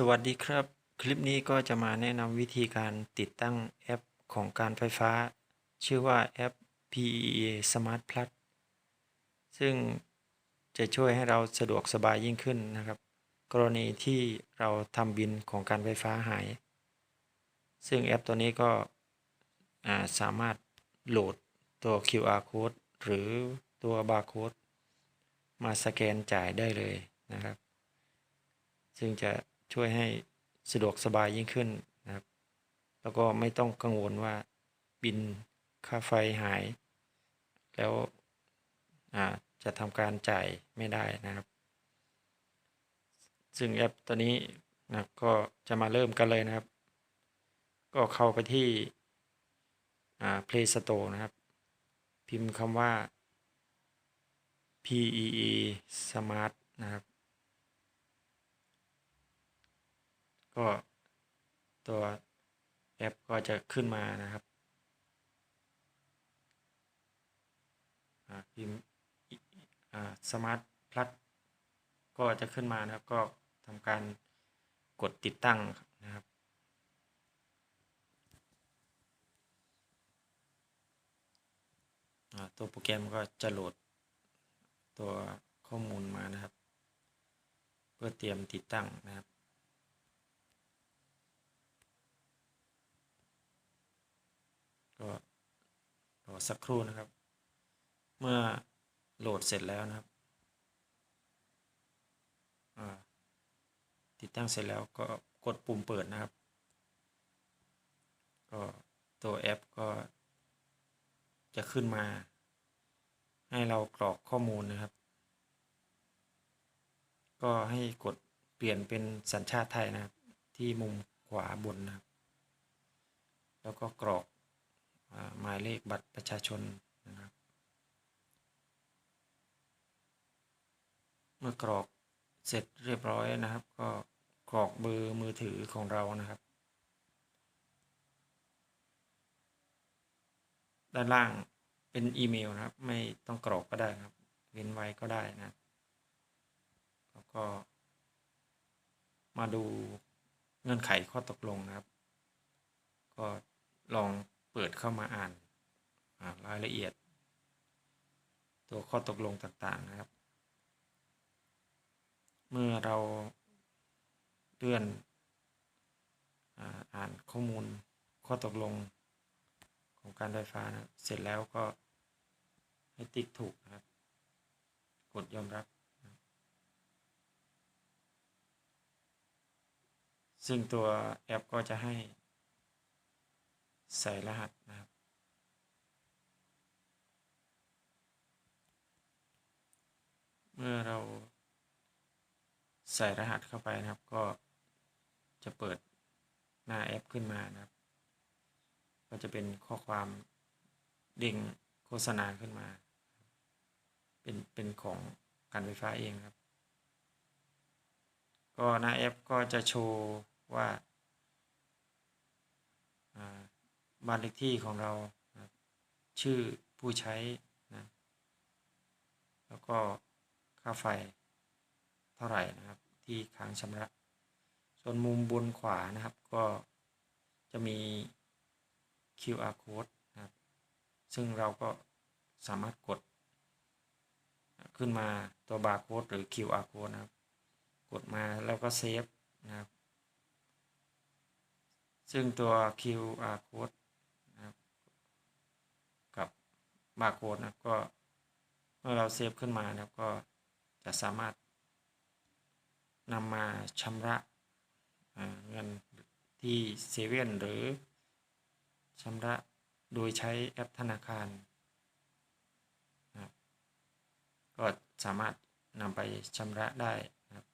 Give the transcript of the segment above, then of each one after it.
สวัสดีครับ คลิปนี้ก็จะมาแนะนำวิธีการติดตั้งแอปของการไฟฟ้า ชื่อว่าแอป PEA Smart Plus ซึ่งจะช่วยให้เราสะดวกสบายยิ่งขึ้นนะครับ กรณีที่เราทำบินของการไฟฟ้าหาย ซึ่งแอปตัวนี้ก็าสามารถโหลดตัว QR code หรือตัว barcode มาสแกนจ่ายได้เลยนะครับ ซึ่งจะ ช่วยให้สะดวกสบายยิ่งขึ้นนะครับ แล้วก็ไม่ต้องกังวลว่าบินค่าไฟหาย แล้วอ่าจะทำการจ่ายไม่ได้นะครับ ซึ่งแอปตัวนี้นะก็จะมาเริ่มกันเลยนะครับ ก็เข้าไปที่อ่า Play Store นะครับ พิมพ์คำว่า PEE Smart นะครับ ก็ตัวแอปก็จะขึ้นมานะครับอ่าพิมพ์สมาร์ทพลัสก็จะขึ้นมานะครับ ก็ทำการกดติดตั้งนะครับอ่าตัวโปรแกรมก็จะโหลดตัวข้อมูลมานะครับ เพื่อเตรียมติดตั้งนะครับ ก็ รอสักครู่นะครับ เมื่อโหลดเสร็จแล้วนะครับติดตั้งเสร็จแล้วก็กดปุ่มเปิดนะครับ ก็ตัวแอปก็จะขึ้นมา ให้เรากรอกข้อมูลนะครับ ก็ให้กดเปลี่ยนเป็นสัญชาติไทยนะครับ ที่มุมขวาบนนะครับ แล้วก็กรอกาหมายเลขบัตรประชาชนนะครับ เมื่อกรอกเสร็จเรียบร้อยนะครับ ก็กรอกเบอร์มือถือของเรานะครับ ด้านล่างเป็นอีเมลนะครับ ไม่ต้องกรอกก็ได้ครับ เว้นไว้ก็ได้นะครับแล้วก็ มาดูเงื่อนไขข้อตกลงนะครับ ก็ลองเปิดเข้ามาอ่าน รายละเอียด ตัวข้อตกลงต่างๆนะครับ เมื่อเราเลื่อนอ่านข้อมูลข้อตกลงของการไฟฟ้านะเสร็จแล้วก็ให้ติ๊กถูกนะครับ กดยอมรับ ซึ่งตัวแอปก็จะให้ใส่รหัสนะครับ มื่อเราใส่รหัสเข้าไปนะครับ ก็จะเปิดหน้าแอปขึ้นมานะครับ ก็จะเป็นข้อความเด้งโฆษณาขึ้นมา เป็นเป็นของการไฟฟ้าเองครับ ก็หน้าแอปก็จะโชว์ว่าบ้านเลขที่ของเราชื่อผู้ใช้นะแล้วก็ ค่าไฟเท่าไหร่นะครับ ที่ค้างชำระ ส่วนมุมบนขวานะครับก็จะมี QR code นะครับ ซึ่งเราก็สามารถกด ขึ้นมาตัวบาร์โค้ดหรือ QR code นะครับ กดมาแล้วก็เซฟนะครับ ซึ่งตัว QR code นะครับกับบาร์โค้ดนะก็เมื่อเราเซฟขึ้นมานะครับก็ จะสามารถนำมาชำระเงินที่เซเว่นหรือชำระโดยใช้แอปธนาคารนะครับก็สามารถนำไปชำระได้นะครับ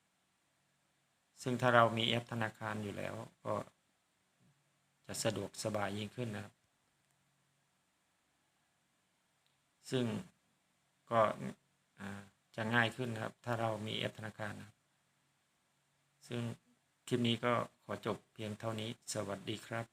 ซึ่งถ้าเรามีแอปธนาคารอยู่แล้วก็จะสะดวกสบายยิ่งขึ้นนะครับ ซึ่งก็อ่า จะง่ายขึ้นครับ ถ้าเรามีแอปธนาคารนะซึ่งคลิปนี้ก็ขอจบเพียงเท่านี้ สวัสดีครับ